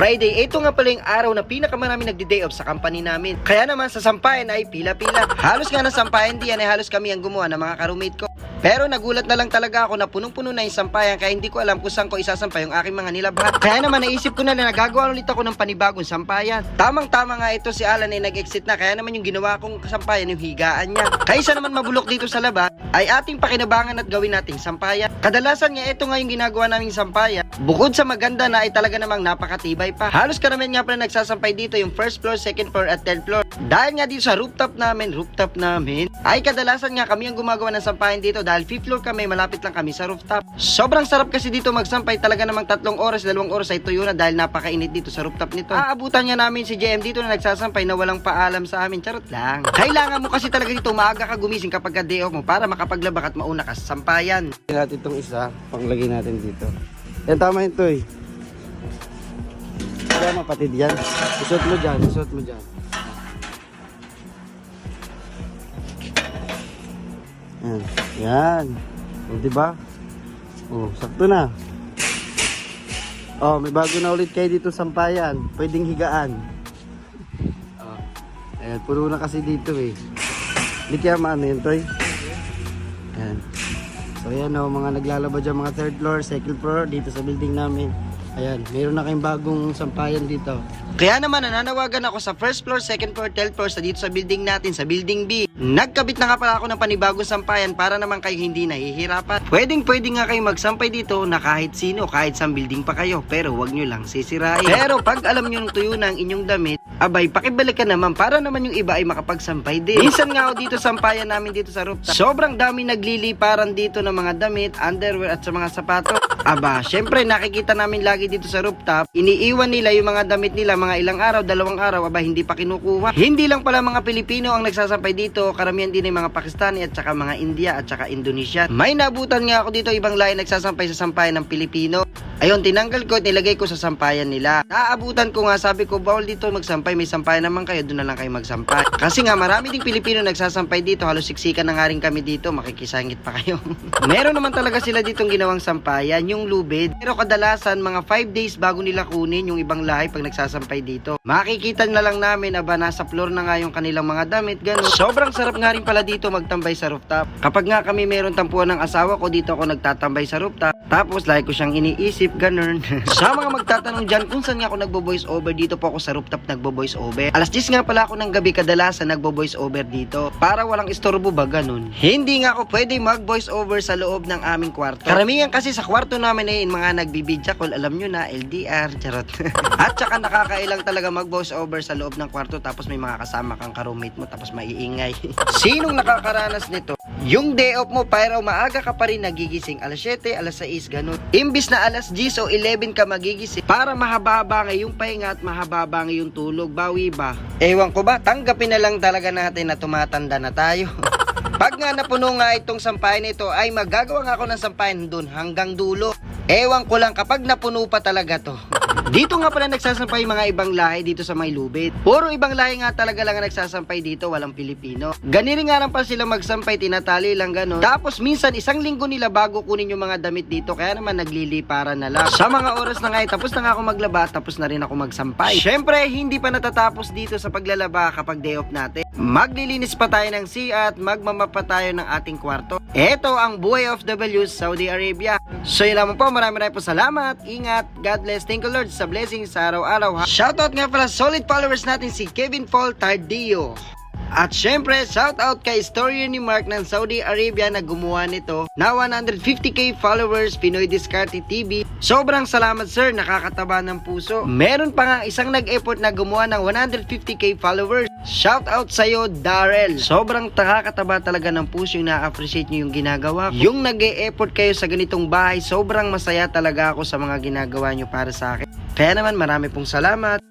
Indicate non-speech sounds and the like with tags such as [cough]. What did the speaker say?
Friday, ito nga pala yung araw na pinakamarami nagdi-day off sa company namin. Kaya naman sa sampayan ay pila-pila. Halos nga na sampayan diyan ay halos kami ang gumawa ng mga ka-roommate ko. Pero nagulat na lang talaga ako na punong-puno na yung sampayan kaya hindi ko alam kung saan ko isasampay yung aking mga nilabhan. Kaya naman naisip ko na na nagagawa ulit ako ng panibagong sampayan. Tamang-tama nga ito si Alan ay nag-exit na kaya naman yung ginawa kong sampayan yung higaan niya. Kaysa naman mabulok dito sa laba ay ating pakinabangan at gawin nating sampayan. Kadalasan nga ito nga yung ginagawa naming sampayan. Bukod sa maganda na ay talaga namang napakatibay pa. Halos karamihan nga pala nagsasampay dito yung first floor, second floor at third floor. Dahil nga dito sa rooftop namin, rooftop namin, ay kadalasan nga kami ang gumagawa ng sampayan dito dahil fifth floor kami, malapit lang kami sa rooftop. Sobrang sarap kasi dito magsampay talaga namang tatlong oras, dalawang oras ay tuyo na dahil napakainit dito sa rooftop nito. Aabutan nga namin si JM dito na nagsasampay na walang paalam sa amin, charot lang. Kailangan mo kasi talaga dito maaga ka gumising kapag ka day off mo para makapaglabak at mauna ka sa sampayan. Natin itong isa, panglagay natin dito. Yan tama yun to eh. Kaya mapatid yan. Isuot mo dyan, isuot mo dyan. Yan. Yan. O, diba? O, sakto na. Oh, may bago na ulit kayo dito sampayan. Pwedeng higaan. Oh. Ayan, puro na kasi dito eh. Hindi kaya maano yun, Toy? Ayan. So ayan o, mga naglalaba dyan, mga third floor, second floor, dito sa building namin. Ayan, mayroon na kayong bagong sampayan dito. Kaya naman nananawagan ako sa first floor, second floor, third floor sa dito sa building natin, sa building B. Nagkabit na nga pala ako ng panibagong sampayan para naman kayo hindi nahihirapan. Pwedeng pwede nga kayo magsampay dito na kahit sino, kahit sa building pa kayo, pero wag nyo lang sisirain. Pero pag alam nyo tuyo ng inyong damit, abay pakibalik ka naman para naman yung iba ay makapagsampay din. Minsan nga ako dito sampayan namin dito sa rooftop. Sobrang dami nagliliparan dito ng mga damit, underwear at sa mga sapatos. Aba, syempre nakikita namin lagi dito sa rooftop, iniiwan nila yung mga damit nila mga ilang araw, dalawang araw, aba hindi pa kinukuha. Hindi lang pala mga Pilipino ang nagsasampay dito, karamihan din ay mga Pakistani at saka mga India at saka Indonesia. May nabutan nga ako dito ibang lahi nagsasampay sa sampayan ng Pilipino. Ayun, tinanggal ko at nilagay ko sa sampayan nila. Naabutan ko nga, sabi ko, bawal dito magsampay. May sampayan naman kayo, doon na lang kayo magsampay. Kasi nga, marami ding Pilipino nagsasampay dito. Halos siksikan na nga rin kami dito. Makikisangit pa kayo. [laughs] Meron naman talaga sila ditong ginawang sampayan, yung lubid. Pero kadalasan, mga 5 days bago nila kunin yung ibang lahi pag nagsasampay dito. Makikita na lang namin, aba, nasa floor na nga yung kanilang mga damit, ganun. Sobrang sarap nga rin pala dito magtambay sa rooftop. Kapag nga kami meron tampuan ng asawa ko, dito ako nagtatambay sa rooftop. Tapos, lagi ko siyang iniisip, ganun. [laughs] sa mga magtatanong dyan, kung saan nga ako nagbo-voice over, dito po ako sa rooftop nagbo-voice over. Alas 10 nga pala ako ng gabi kadalasan nagbo-voice over dito. Para walang istorbo ba, ganun. Hindi nga ako pwede mag-voice over sa loob ng aming kwarto. Karamihan kasi sa kwarto namin eh, mga nagbibidya call, alam nyo na, LDR, charot. [laughs] At saka nakakailang talaga mag-voice over sa loob ng kwarto tapos may mga kasama kang ka-roommate mo tapos maiingay. [laughs] Sinong nakakaranas nito? Yung day off mo, pero maaga ka pa rin nagigising. Alas 7, alas 6, ganun. Imbis na alas 10 o 11 ka magigising para mahababa nga yung pahinga at mahababa nga yung tulog. Bawi ba? Ewan ko ba, tanggapin na lang talaga natin na tumatanda na tayo. [laughs] Pag nga napuno nga itong sampayan ito, ay magagawa nga ako ng sampayan dun hanggang dulo. Ewan ko lang kapag napuno pa talaga to. [laughs] Dito nga pala nagsasampay mga ibang lahi dito sa may. Puro ibang lahi nga talaga lang ang nagsasampay dito, walang Pilipino. Ganiri nga lang pa sila magsampay, tinatali lang gano'n. Tapos minsan isang linggo nila bago kunin yung mga damit dito, kaya naman nagliliparan na lang. Sa mga oras na nga, eh, tapos na nga ako maglaba, tapos na rin ako magsampay. Syempre, hindi pa natatapos dito sa paglalaba kapag day off natin. Maglilinis pa tayo ng sea at magmamap pa tayo ng ating kwarto. Ito ang buhay of W Saudi Arabia. So yun lamang po, maraming maraming po salamat. Ingat, God bless, thank you Lord sa blessings sa araw-araw. Shoutout nga pala solid followers natin si Kevin Paul Tardillo. At syempre, shoutout kay Story ni Mark ng Saudi Arabia na gumawa nito na 150k followers Pinoy Discarte TV. Sobrang salamat sir, nakakataba ng puso. Meron pa nga isang nag-effort na gumawa ng 150k followers. Shoutout sa'yo, Darrell. Sobrang nakakataba talaga ng puso yung na-appreciate nyo yung ginagawa ko. Yung nag effort kayo sa ganitong bahay, sobrang masaya talaga ako sa mga ginagawa nyo para sa akin. Kaya naman marami pong salamat.